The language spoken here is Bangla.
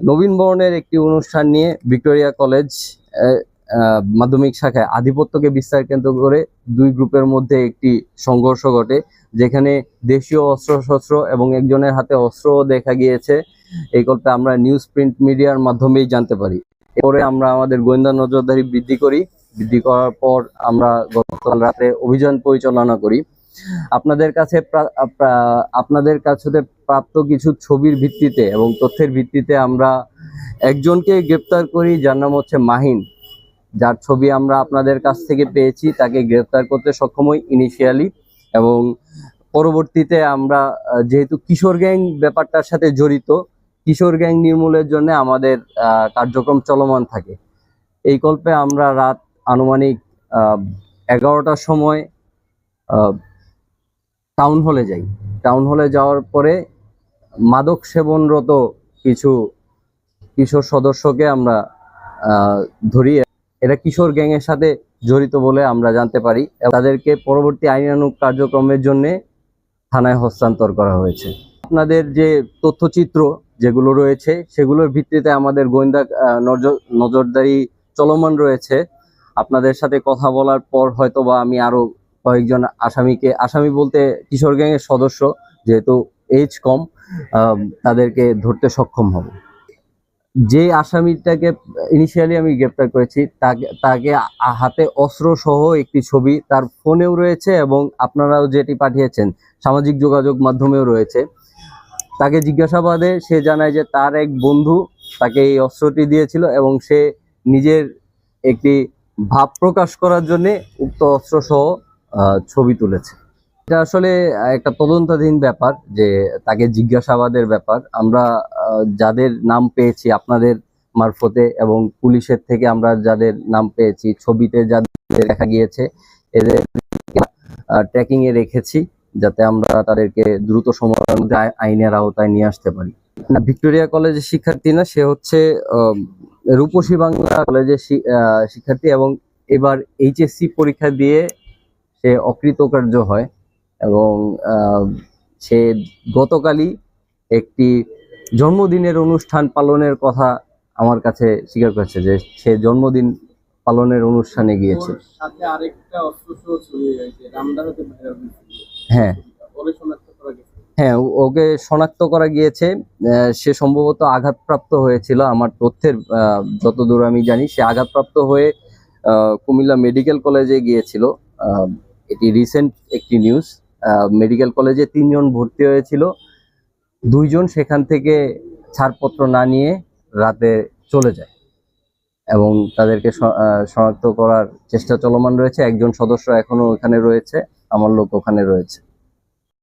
নবীন বরণের একটি অনুষ্ঠান নিয়ে ভিক্টোরিয়া কলেজ মাধ্যমিক শাখায় আধিপত্যকে বিস্তার কেন্দ্র করে দুই গ্রুপের মধ্যে একটি সংঘর্ষ ঘটে, যেখানে দেশীয় অস্ত্রশস্ত্র এবং একজনের হাতে অস্ত্রও দেখা গিয়েছে। এই গল্পে আমরা নিউজ প্রিন্ট মিডিয়ার মাধ্যমেই জানতে পারি। এরপরে আমরা আমাদের গোয়েন্দা নজরদারি বৃদ্ধি করি। বৃদ্ধি করার পর আমরা গতকাল রাতে অভিযান পরিচালনা করি। আপনাদের কাছে আপনাদের কাছে প্রাপ্ত কিছু ছবির ভিত্তিতে এবং তথ্যের ভিত্তিতে আমরা একজনকে গ্রেপ্তার করি, যার নাম হচ্ছে মাহিন। যার ছবি আমরা আপনাদের কাছ থেকে পেয়েছি, তাকে গ্রেপ্তার করতে সক্ষম হই ইনিশিয়ালি এবং পরবর্তীতে আমরা যেহেতু কিশোর গ্যাং ব্যাপারটার সাথে জড়িত, কিশোর গ্যাং নির্মূলের জন্য আমাদের কার্যক্রম চলমান থাকে। এই কল্পে আমরা রাত আনুমানিক এগারোটার সময় টাউন হলে যাই। টাউন হলে যাওয়ার পরে মাদক সেবনরত কিছু কিশোর সদস্যকে আমরা ধরি। এরা কিশোর গ্যাংয়ের সাথে জড়িত বলে আমরা জানতে পারি। তাদেরকে পরবর্তী আইনানুগ কার্যক্রমের জন্য থানায় হস্তান্তর করা হয়েছে। আপনাদের যে তথ্যচিত্র যেগুলো রয়েছে, সেগুলোর ভিত্তিতে আমাদের গোয়েন্দা নজর- নজরদারি চলমান রয়েছে। আপনাদের সাথে কথা বলার পর হয়তো বা আমি আরও কয়েকজন আসামিকে আসামি বলতে কিশোর গ্যাংয়ের সদস্য যেহেতু এজ কম তাদেরকে ধরতে সক্ষম হব। যে আসামিটাকে ইনিশিয়ালি আমি গ্রেপ্তার করেছি তাকে তাকে হাতে অস্ত্র সহ একটি ছবি তার ফোনেও রয়েছে এবং আপনারাও যেটি পাঠিয়েছেন সামাজিক যোগাযোগ মাধ্যমেও রয়েছে। তাকে জিজ্ঞাসাবাদে সে জানায় যে তার এক বন্ধু তাকে এই অস্ত্রটি দিয়েছিল এবং সে নিজের একটি ভাব প্রকাশ করার জন্যে উক্ত অস্ত্র সহ আহ, ছবি তুলেছে। এটা আসলে একটা তদন্তাধীন ব্যাপার যে তাকে জিজ্ঞাসাবাদের ব্যাপার। আমরা যাদের নাম পেয়েছি আপনাদের মারফতে এবং পুলিশের থেকে আমরা যাদের নাম পেয়েছি, ছবিতে যাদের দেখা গিয়েছে, এদের ট্র্যাকিং এ রেখেছি যাতে আমরা তাদেরকে দ্রুত সময়ের মধ্যে আইনের আওতায় নিয়ে আসতে পারি। ভিক্টোরিয়া কলেজের শিক্ষার্থী না, সে হচ্ছে রূপসী বাংলা কলেজের শিক্ষার্থী এবং এবার এইচএসসি পরীক্ষা দিয়ে সে অকৃতকার্য হয় এবং সে গতকালই একটি জন্মদিনের অনুষ্ঠান পালনের কথা আমার কাছে স্বীকার করেছে যে সে জন্মদিন পালনের অনুষ্ঠানে গিয়েছে। হ্যাঁ। হ্যাঁ ওকে শনাক্ত করা গিয়েছে। সে সম্ভবত আঘাতপ্রাপ্ত হয়েছিল আমার তথ্যের যতদূর আমি জানি সে আঘাতপ্রাপ্ত হয়ে কুমিল্লা মেডিকেল কলেজে গিয়েছিল। আহ, এটি রিসেন্ট একটি নিউজ মেডিকেল কলেজে তিনজন ভর্তি হয়েছিল। দুইজন সেখান থেকে ছাড়পত্র না নিয়ে রাতে চলে যায় এবং তাদেরকে শনাক্ত করার চেষ্টা চলমান রয়েছে। একজন সদস্য এখনও ওখানে রয়েছে, আমার লোক ওখানে রয়েছে।